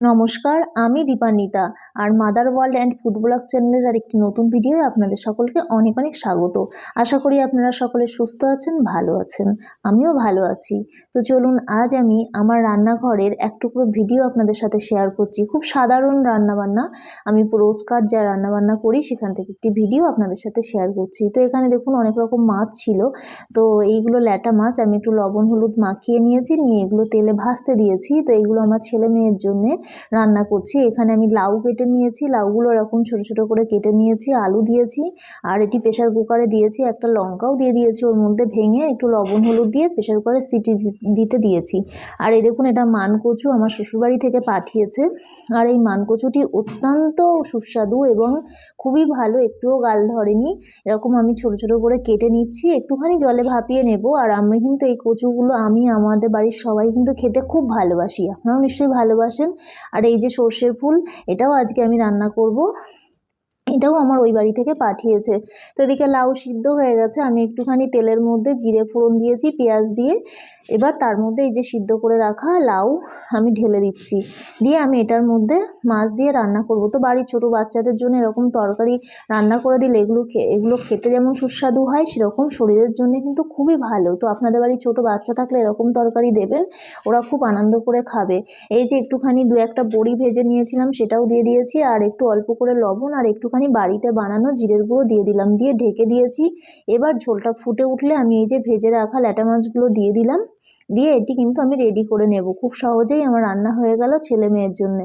নমস্কার, আমি দীপান্বিতা আর mother world and food blog চ্যানেলের আর একটি নতুন ভিডিওয়ে আপনাদের সকলকে অনেক অনেক স্বাগত। আশা করি আপনারা সকলে সুস্থ আছেন, ভালো আছেন, আমিও ভালো আছি। তো চলুন, আজ আমি আমার রান্নাঘরের এক টুকরো ভিডিও আপনাদের সাথে শেয়ার করছি। খুব সাধারণ রান্নাবান্না। আমি রোজকার যা রান্নাবান্না করি, সেখান থেকে একটি ভিডিও আপনাদের সাথে শেয়ার করছি। তো এখানে দেখুন, অনেক রকম মাছ ছিল। তো এইগুলো ল্যাটা মাছ, আমি একটু লবণ, হলুদ মাখিয়ে নিয়েছি, নিয়ে এগুলো তেলে ভাজতে দিয়েছি। তো এইগুলো আমার ছেলে মেয়ের জন্যে রান্না করছি। এখানে আমি লাউ কেটে নিয়েছি। লাউগুলো এরকম ছোট ছোট করে কেটে নিয়েছি, আলু দিয়েছি, আর এটি প্রেশার কুকারে দিয়েছি, একটা লঙ্কাও দিয়ে দিয়েছি, ওর মধ্যে ভেঙে একটু লবণ, হলুদ দিয়ে প্রেশার কুকারে সিটি দিতে দিয়েছি। আর এই দেখুন, এটা মানকচু আমার শ্বশুরবাড়ি থেকে পাঠিয়েছে। আর এই মানকচুটি অত্যন্ত সুস্বাদু এবং খুবই ভালো, একটুও গাল ধরেনি। এরকম আমি ছোট ছোট করে কেটে নিচ্ছি, একটুখানি জলে ভাপিয়ে নেব। আর আমি কিন্তু এই কচুগুলো, আমি আমাদের বাড়ির সবাই কিন্তু খেতে খুব ভালোবাসি। আপনারাও নিশ্চয়ই ভালোবাসেন। আর এই যে সর্ষের ফুল এটাও আজকে আমি রান্না করব। এটাও আমার ওই বাড়ি থেকে পাঠিয়েছে। তো এদিকে লাউ সিদ্ধ হয়ে গেছে, আমি একটুখানি তেলের মধ্যে জিরে ফোড়ন দিয়েছি, পেঁয়াজ দিয়ে। এবার তার মধ্যে এই যে সিদ্ধ করে রাখা লাউ আমি ঢেলে দিচ্ছি। দিয়ে আমি এটার মধ্যে মাছ দিয়ে রান্না করব। তো বাড়ির ছোটো বাচ্চাদের জন্য এরকম তরকারি রান্না করে দিলে এগুলো এগুলো খেতে যেমন সুস্বাদু হয়, সেরকম শরীরের জন্য কিন্তু খুবই ভালো। তো আপনাদের বাড়ির ছোটো বাচ্চা থাকলে এরকম তরকারি দেবেন, ওরা খুব আনন্দ করে খাবে। এই যে একটুখানি দু একটা বড়ি ভেজে নিয়েছিলাম, সেটাও দিয়ে দিয়েছি, আর একটু অল্প করে লবণ, আর একটুখানি বাড়িতে বানানো জিরের গুঁড়ো দিয়ে দিলাম, দিয়ে ঢেকে দিয়েছি। এবার ঝোলটা ফুটে উঠলে আমি এই যে ভেজে রাখা ল্যাটা মাছগুলো দিয়ে দিলাম। দিয়ে এটি কিন্তু আমি রেডি করে নেব। খুব সহজেই আমার রান্না হয়ে গেল ছেলে মেয়ের জন্য।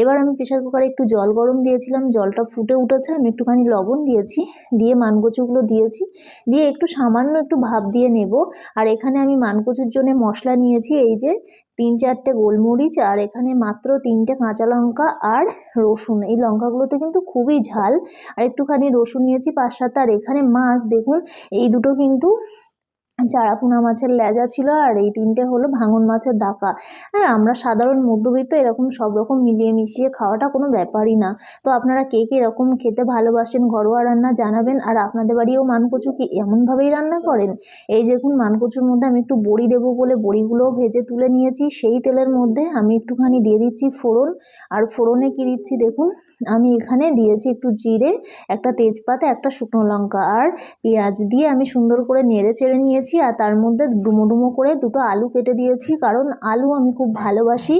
এবার আমি প্রেশার কুকারে একটু জল গরম দিয়েছিলাম, জলটা ফুটে উঠেছে, আমি একটুখানি লবণ দিয়েছি, দিয়ে মানকচুগুলো দিয়েছি। দিয়ে একটু সামান্য একটু ভাপ দিয়ে নেব। আর এখানে আমি মানকচুর জন্য মশলা নিয়েছি, এই যে তিন চারটে গোলমরিচ, আর এখানে মাত্র তিনটে কাঁচা লঙ্কা আর রসুন। এই লঙ্কাগুলোতে কিন্তু খুবই ঝাল। আর একটুখানি রসুন নিয়েছি, পাঁচ সাত, আর এখানে মাছ, দেখুন, এই দুটো কিন্তু চারাপোনা মাছের লেজা ছিল আর এই তিনটে হলো ভাঙন মাছের দাকা। হ্যাঁ আমরা সাধারণ মধ্যবিত্ত এরকম সব রকম মিলিয়ে মিশিয়ে খাওয়াটা কোনো ব্যাপারই না। তো আপনারা কে কে এরকম খেতে ভালোবাসেন, ঘরোয়া রান্না জানাবেন আর আপনাদের বাড়িও মানকচু কি এমনভাবেই রান্না করেন? এই দেখুন মানকচুর মধ্যে আমি একটু বড়ি দেবো বলে বড়িগুলোও ভেজে তুলে নিয়েছি। সেই তেলের মধ্যে আমি একটুখানি দিয়ে দিচ্ছি ফোড়ন। আর ফোড়নে কি দিচ্ছি দেখুন, আমি এখানে দিয়েছি একটু জিরে, একটা তেজপাতা, একটা শুকনো লঙ্কা। আর পেঁয়াজ দিয়ে আমি সুন্দর করে নেড়ে চেড়ে নিয়েছি। দিয়েছি আর তার মধ্যে ডুমো ডুমো করে দুটো আলু কেটে দিয়েছি। কারণ আলু আমি খুব ভালোবাসি।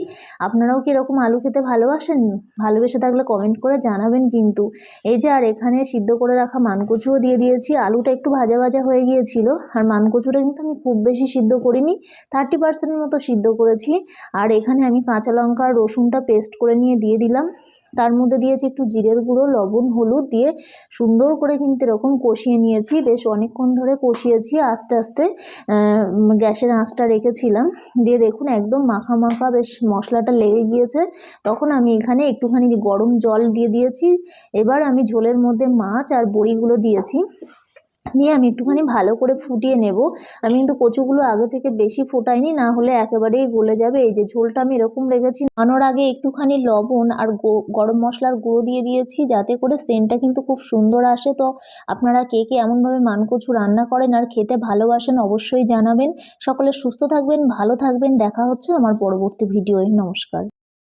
আপনারাও কি এরকম আলু খেতে ভালোবাসেন? ভালোবেসে থাকলে কমেন্ট করে জানাবেন কিন্তু। এই যে আর এখানে সিদ্ধ করে রাখা মানকচুও দিয়ে দিয়েছি। আলুটা একটু ভাজা ভাজা হয়ে গিয়েছিল। আর মানকচুটা কিন্তু আমি খুব বেশি সিদ্ধ করিনি। থার্টি পার্সেন্ট মতো সিদ্ধ করেছি। আর এখানে আমি কাঁচা লঙ্কা আর রসুনটা পেস্ট করে নিয়ে দিয়ে দিলাম। তার মধ্যে দিয়েছি একটু জিরের গুঁড়ো, লবণ, হলুদ দিয়ে সুন্দর করে কিন্তু এরকম কষিয়ে নিয়েছি। বেশ অনেকক্ষণ ধরে কষিয়েছি, আস্তে আস্তে গ্যাসের আঁচটা রেখেছিলাম। দিয়ে দেখুন একদম মাখা মাখা বেশ মশলাটা লেগে গিয়েছে। তখন আমি এখানে একটুখানি গরম জল দিয়ে দিয়েছি। এবার আমি ঝোলের মধ্যে মাছ আর বড়িগুলো দিয়েছি। দিয়ে আমি একটুখানি ভালো করে ফুটিয়ে নেব। আমি কিন্তু কচুগুলো আগে থেকে বেশি ফোটাইনি, না হলে একেবারেই গলে যাবে। এই যে ঝোলটা আমি এরকম রেখেছি নানোর আগে একটুখানি লবণ আর গরম মশলার গুঁড়ো দিয়ে দিয়েছি, যাতে করে সেন্টটা কিন্তু খুব সুন্দর আসে। তো আপনারা কে কে এমনভাবে মানকচু রান্না করেন আর খেতে ভালোবাসেন অবশ্যই জানাবেন। সকলে সুস্থ থাকবেন, ভালো থাকবেন। দেখা হচ্ছে আমার পরবর্তী ভিডিওয়। নমস্কার।